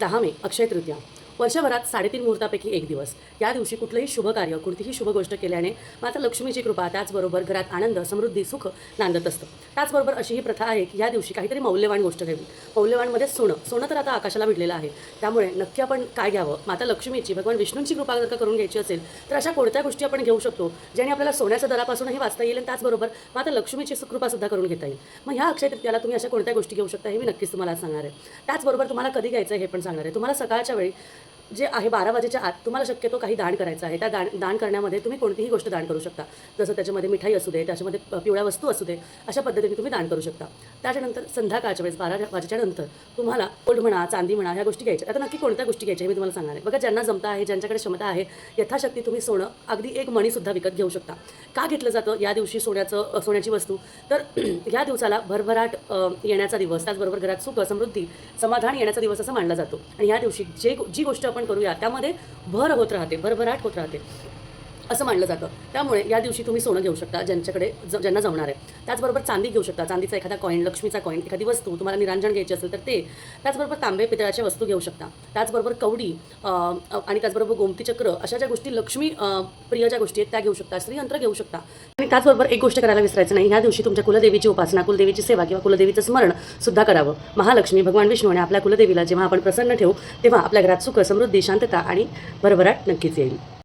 दहा मे अक्षय तृतीया वर्षभरात साडेतीन मुहूर्तापैकी एक दिवस. या दिवशी कुठलंही शुभ कार्य कोणतीही शुभ गोष्ट केल्याने माता लक्ष्मीची कृपा त्याचबरोबर घरात आनंद समृद्धी सुख नांदत असतं. त्याचबरोबर अशी ही प्रथा आहे की या दिवशी काहीतरी मौल्यवान गोष्ट घ्यावी. मौल्यवानमध्ये सोनं सोनं तर आता आकाशाला भिडलेलं आहे. त्यामुळे नक्की आपण काय घ्यावं? माता लक्ष्मीची भगवान विष्णूंची कृपा जर का करून घ्यायची असेल तर अशा कोणत्या गोष्टी आपण घेऊ शकतो ज्याने आपल्याला सोन्याच्या दरापासूनही वाचता येईल आणि त्याचबरोबर माता लक्ष्मीची कृपा सुद्धा करून घेता येईल? मग ह्या अक्षय तृतीयाला तुम्ही अशा कोणत्या गोष्टी घेऊ शकता हे मी नक्कीच तुम्हाला सांगणार आहे. त्याचबरोबर तुम्हाला कधी घ्यायचं आहे हे पण सांगणार आहे. तुम्हाला सकाळच्या वेळी जे आहे बारा वाजेच्या आत तुम्हाला शक्यतो काही दान करायचं आहे. त्या दान दान करण्यामध्ये तुम्ही कोणतीही गोष्ट दान करू शकता. जसं त्याच्यामध्ये मिठाई असू दे त्याच्यामध्ये पिवळ्या वस्तू असू दे अशा पद्धतीने तुम्ही दान करू शकता. त्याच्यानंतर संध्याकाळच्या वेळेस बारा वाजेच्या नंतर तुम्हाला गोल्ड म्हणा चांदी म्हणा ह्या गोष्टी घ्यायच्या आता नक्की कोणत्या गोष्टी घ्यायच्या मी तुम्हाला सांगणार आहे. बघा ज्यांना जमता आहे ज्यांच्याकडे क्षमता आहे यथाशक्ती तुम्ही सोनं अगदी एक मणीसुद्धा विकत घेऊ शकता. का घेतलं जातं? या दिवशी सोन्याचं सोन्याची वस्तू. तर या दिवसाला भरभराट येण्याचा दिवस त्याचबरोबर घरात सुख समृद्धी समाधान येण्याचा दिवस असं मानला जातो. आणि या दिवशी जे जी गोष्ट आपण करूया. त्यामध्ये भर होत राहते भरभराट होत राहते. असं मानलं जातं. त्यामुळे या दिवशी तुम्ही सोनं घेऊ शकता ज्यांच्याकडे ज ज्यांना जमणार आहे. त्याचबरोबर चांदी घेऊ शकता. चांदीचा एखादा कॉईन लक्ष्मीचा कॉईन एखादी वस्तू तुम्हाला निरांजन घ्यायची असेल तर ते. त्याचबरोबर तांबे पितळाच्या वस्तू घेऊ शकता. त्याचबरोबर कवडी आणि त्याचबरोबर गोमतीचक्र अशा ज्या गोष्टी लक्ष्मी प्रिय ज्या गोष्टी आहेत त्या घेऊ शकता. श्रीयंत्र घेऊ शकता. आणि त्याचबरोबर एक गोष्ट करायला विसरायचं नाही. ह्या दिवशी तुमच्या कुलदेवीची उपासना कुलदेवीची सेवा किंवा कुलदेवीचं स्मरण सुद्धा करावं. महालक्ष्मी भगवान विष्णू आणि आपल्या कुलदेवीला जेव्हा आपण प्रसन्न ठेवू तेव्हा आपल्या घरात सुख समृद्धी शांतता आणि भरभराट नक्कीच येईल.